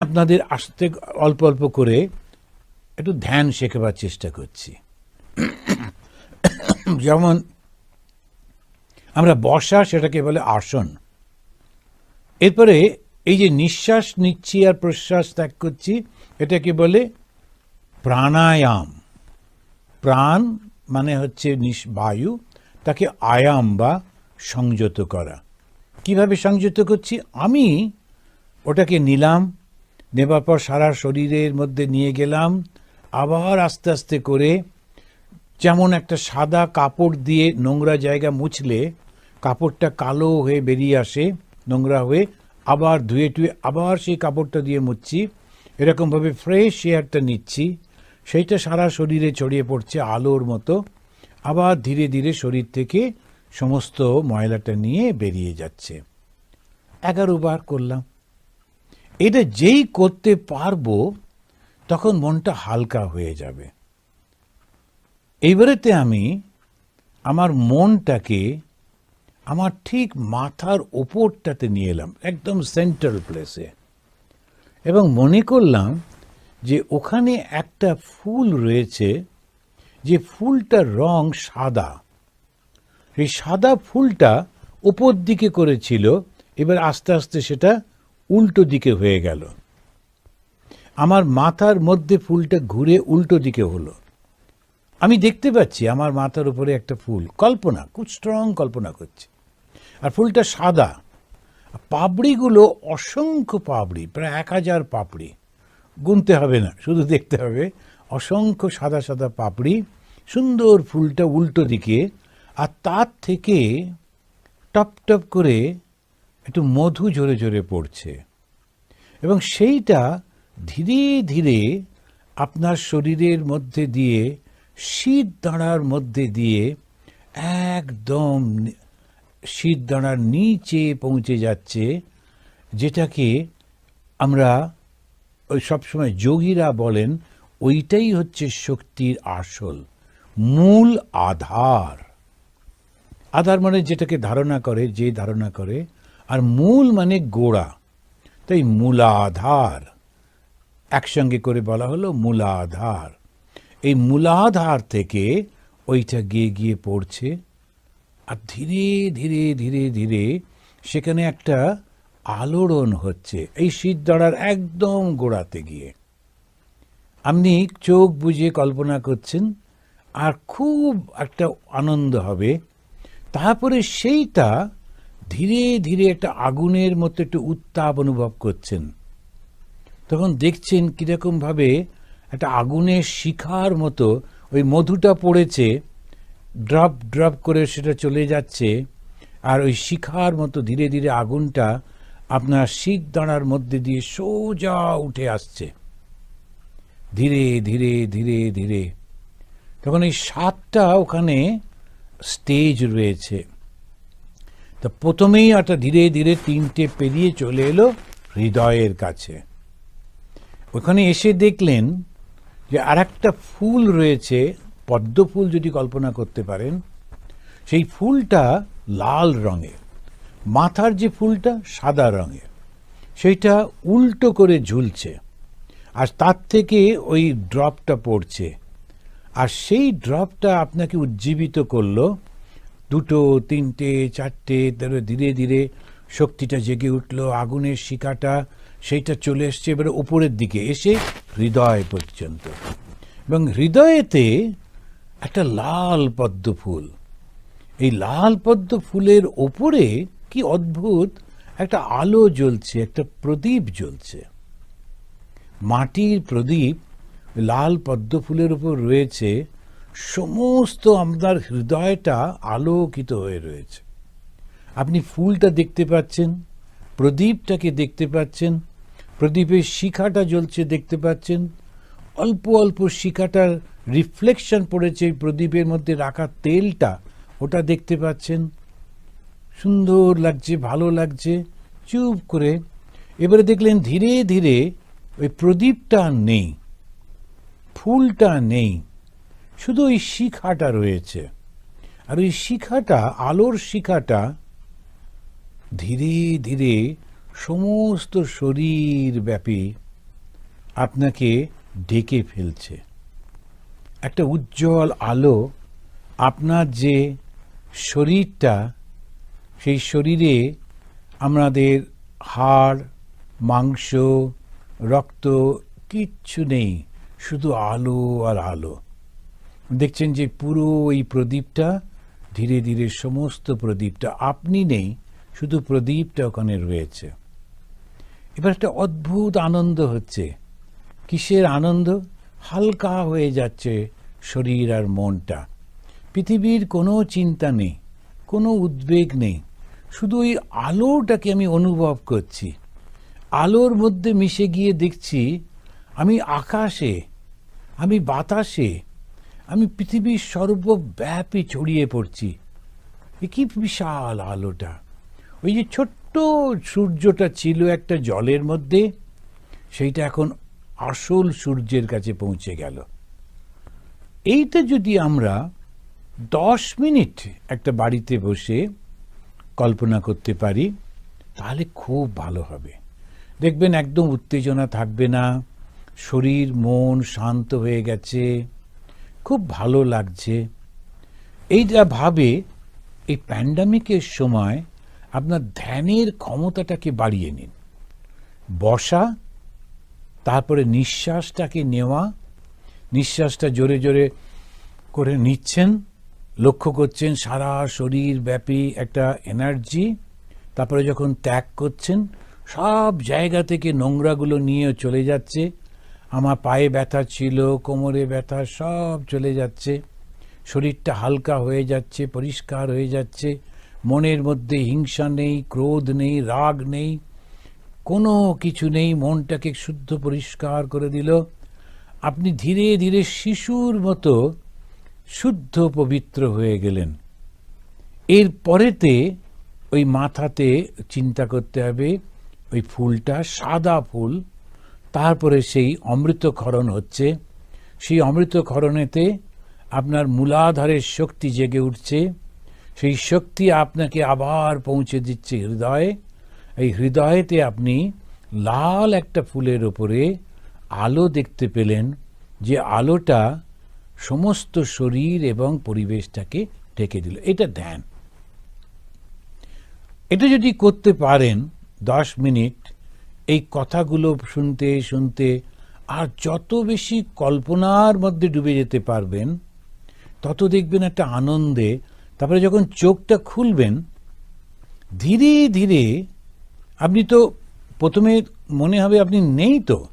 আপনাদের আসতে অল্প অল্প করে একটু ধ্যান শেখাবার চেষ্টা করছি। যেমন আমরা বসা সেটাকে বলে আসন। এরপরে এই যে নিঃশ্বাস নিচ্ছি আর প্রশ্বাস ত্যাগ করছি, এটাকে বলে প্রাণায়াম। প্রাণ মানে হচ্ছে বায়ু, তাকে আয়াম বা সংযত করা। কীভাবে সংযত করছি? আমি ওটাকে নিলাম নেবার পর সারা শরীরের মধ্যে নিয়ে গেলাম। আবার আস্তে আস্তে করে যেমন একটা সাদা কাপড় দিয়ে নোংরা জায়গা মুছলে কাপড়টা কালো হয়ে বেরিয়ে আসে, নোংরা হয়ে আবার ধুয়ে টুয়ে আবার সেই কাপড়টা দিয়ে মুছছি। এরকমভাবে ফ্রেশ এয়ারটা নিচ্ছি। সেইটা সারা শরীরে ছড়িয়ে পড়ছে আলোর মতো। আবার ধীরে ধীরে শরীর থেকে সমস্ত ময়লাটা নিয়ে বেরিয়ে যাচ্ছে। এগারো বার করলাম। এটা যেই করতে পারব, তখন মনটা হালকা হয়ে যাবে। এইবারেতে আমি আমার মনটাকে আমার ঠিক মাথার ওপরটাতে নিয়ে এলাম, একদম সেন্ট্রাল প্লেসে এবং মনে করলাম যে ওখানে একটা ফুল রয়েছে, যে ফুলটার রং সাদা। সেই সাদা ফুলটা ওপর দিকে করেছিল, এবার আস্তে আস্তে সেটা উল্টো দিকে হয়ে গেল। আমার মাথার মধ্যে ফুলটা ঘুরে উল্টো দিকে হলো। আমি দেখতে পাচ্ছি আমার মাথার উপরে একটা ফুল। কল্পনা, খুব স্ট্রং কল্পনা করছি। আর ফুলটা সাদা। পাপড়িগুলো অসংখ্য পাপড়ি, প্রায় এক হাজার পাপড়ি। গুনতে হবে না, শুধু দেখতে হবে। অসংখ্য সাদা সাদা পাপড়ি। সুন্দর ফুলটা উল্টো দিকে। আর তার থেকে টপ টপ করে একটু মধু জোরে জোরে পড়ছে। এবং সেইটা ধীরে ধীরে আপনার শরীরের মধ্যে দিয়ে, শীত দাঁড়ার মধ্যে দিয়ে একদম শীত দাঁড়ার নিচে পৌঁছে যাচ্ছে, যেটাকে আমরা ওই সবসময় যোগীরা বলেন, ওইটাই হচ্ছে শক্তির আসল, মূল আধার। আধার মানে যেটাকে ধারণা করে, যে ধারণা করে আর মূল মানে গোড়া। তাই মূলাধার। একসঙ্গে করে বলা হলো মূলাধার। এই মূলাধার থেকে ওইটা গিয়ে গিয়ে পড়ছে আর ধীরে ধীরে ধীরে ধীরে সেখানে একটা আলোড়ন হচ্ছে এই শীত দাঁড়ার একদম গোড়াতে গিয়ে। আপনি চোখ বুঝে কল্পনা করছেন, আর খুব একটা আনন্দ হবে। তারপরে সেইটা ধীরে ধীরে একটা আগুনের মতো একটু উত্তাপ অনুভব করছেন। তখন দেখছেন কীরকমভাবে একটা আগুনের শিখার মতো ওই মধুটা পড়েছে, ড্রপ ড্রপ করে সেটা চলে যাচ্ছে আর ওই শিখার মতো ধীরে ধীরে আগুনটা আপনার শীত দাঁড়ার মধ্যে দিয়ে সোজা উঠে আসছে। ধীরে ধীরে ধীরে ধীরে। তখন এই সাতটা ওখানে স্টেজ রয়েছে। তা প্রথমেই একটা ধীরে ধীরে তিনটে পেরিয়ে চলে এলো হৃদয়ের কাছে। ওখানে এসে দেখলেন যে আর একটা ফুল রয়েছে, পদ্ম ফুল যদি কল্পনা করতে পারেন, সেই ফুলটা লাল রঙের। মাথার যে ফুলটা সাদা রঙের। সেইটা উল্টো করে ঝুলছে। আর তার থেকে ওই ড্রপটা পড়ছে। আর সেই ড্রপটা আপনাকে উজ্জীবিত করল দুটো, তিনটে, চারটে তারপরে ধীরে ধীরে শক্তিটা জেগে উঠল, আগুনের শিকাটা সেইটা চলে এসছে এবারে উপরের দিকে, এসে হৃদয় পর্যন্ত। এবং হৃদয়েতে একটা লাল পদ্ম ফুল। এই লাল পদ্ম ফুলের ওপরে কি অদ্ভুত, একটা আলো জ্বলছে, একটা প্রদীপ জ্বলছে। মাটির প্রদীপ লাল পদ্ম ফুলের উপর রয়েছে সমস্ত আপনার হৃদয়টা আলোকিত হয়ে রয়েছে। আপনি ফুলটা দেখতে পাচ্ছেন, প্রদীপটাকে দেখতে পাচ্ছেন, প্রদীপের শিখাটা জ্বলছে দেখতে পাচ্ছেন। অল্প অল্প শিখাটার রিফ্লেকশন পড়েছে এই প্রদীপের মধ্যে রাখা তেলটা, ওটা দেখতে পাচ্ছেন। সুন্দর লাগছে, ভালো লাগছে। চুপ করে এবারে দেখলেন ধীরে ধীরে ওই প্রদীপটা নেই, ফুলটা নেই। শুধু ওই শিখাটা রয়েছে। আর ওই শিখাটা, আলোর শিখাটা ধীরে ধীরে সমস্ত শরীর ব্যাপী আপনাকে ডেকে ফেলছে। একটা উজ্জ্বল আলো আপনার যে শরীরটা, সেই শরীরে আমাদের হাড়, মাংস, রক্ত, কিচ্ছু নেই, শুধু আলো আর আলো। দেখছেন যে পুরো এই প্রদীপটা, ধীরে ধীরে সমস্ত প্রদীপটা, আপনি নেই, শুধু প্রদীপটা ওখানে রয়েছে। এবার একটা অদ্ভুত আনন্দ হচ্ছে। কিসের আনন্দ? হালকা হয়ে যাচ্ছে শরীর আর মনটা। পৃথিবীর কোনো চিন্তা নেই, কোনো উদ্বেগ নেই। শুধু ওই আলোটাকে আমি অনুভব করছি। আলোর মধ্যে মিশে গিয়ে দেখছি, আমি আকাশে, আমি বাতাসে আমি পৃথিবীর সর্বব্যাপী ছড়িয়ে পড়ছি। এ কি বিশাল আলোটা? ওই যে ছোট্ট সূর্যটা ছিল একটা জলের মধ্যে, সেইটা এখন আসল সূর্যের কাছে পৌঁছে গেল। এইটা যদি আমরা দশ মিনিট একটা বাড়িতে বসে কল্পনা করতে পারি, তাহলে খুব ভালো হবে। দেখবেন একদম উত্তেজনা থাকবে না, শরীর, মন শান্ত হয়ে গেছে। খুব ভালো লাগছে। এইটা ভাবে এই প্যান্ডামিকের সময় আপনার ধ্যানের ক্ষমতাটাকে বাড়িয়ে নিন। বসা, তারপরে নিঃশ্বাসটাকে নেওয়া, নিঃশ্বাসটা জোরে জোরে করে নিচ্ছেন, লক্ষ্য করছেন সারা শরীর ব্যাপী একটা এনার্জি তারপরে যখন ত্যাগ করছেন, সব জায়গা থেকে নোংরাগুলো নিয়ে চলে যাচ্ছে আমার পায়ে ব্যথা ছিল, কোমরে ব্যথা, সব চলে যাচ্ছে। শরীরটা হালকা হয়ে যাচ্ছে, পরিষ্কার হয়ে যাচ্ছে। মনের মধ্যে হিংসা নেই, ক্রোধ নেই, রাগ নেই। কোনো কিছু নেই, মনটাকে শুদ্ধ, পরিষ্কার করে দিল। আপনি ধীরে ধীরে শিশুর মতো শুদ্ধ, পবিত্র হয়ে গেলেন। এর পরেতে ওই মাথাতে চিন্তা করতে হবে, ওই ফুলটা সাদা ফুল তারপরে সেই অমৃতক্ষরণ হচ্ছে। সেই অমৃতক্ষরণেতে আপনার মূলাধারের শক্তি জেগে উঠছে। সেই শক্তি আপনাকে আবার পৌঁছে দিচ্ছে হৃদয়ে। এই হৃদয়েতে আপনি লাল একটা ফুলের ওপরে আলো দেখতে পেলেন, যে আলোটা সমস্ত শরীর এবং পরিবেশটাকে ঢেকে দিল। এটা ধ্যান। এটা যদি করতে পারেন দশ মিনিট এই কথাগুলো শুনতে শুনতে আর যত বেশি কল্পনার মধ্যে ডুবে যেতে পারবেন, তত দেখবেন একটা আনন্দে, তারপরে যখন চোখটা খুলবেন, ধীরে ধীরে আপনি তো প্রথমে মনে হবে আপনি নেই তো।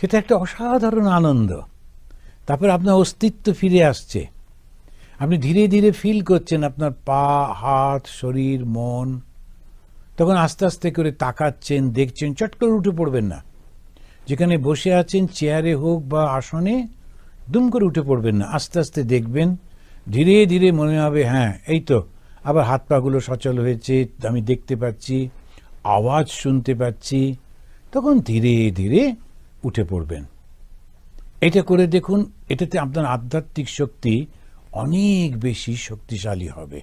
সেটা একটা অসাধারণ আনন্দ। তারপর আপনার অস্তিত্ব ফিরে আসছে। আপনি ধীরে ধীরে ফিল করছেন আপনার পা, হাত, শরীর, মন। তখন আস্তে আস্তে করে তাকাচ্ছেন, দেখছেন, চট করে উঠে পড়বেন না। যেখানে বসে আছেন, চেয়ারে হোক বা আসনে, দুম করে উঠে পড়বেন না। আস্তে আস্তে দেখবেন, ধীরে ধীরে মনে হবে হ্যাঁ এই তো। আবার হাত পাগুলো সচল হয়েছে, আমি দেখতে পাচ্ছি, আওয়াজ শুনতে পাচ্ছি। তখন ধীরে ধীরে উঠে পড়বেন। এটা করে দেখুন, এটাতে আপনার আধ্যাত্মিক শক্তি অনেক বেশি শক্তিশালী হবে।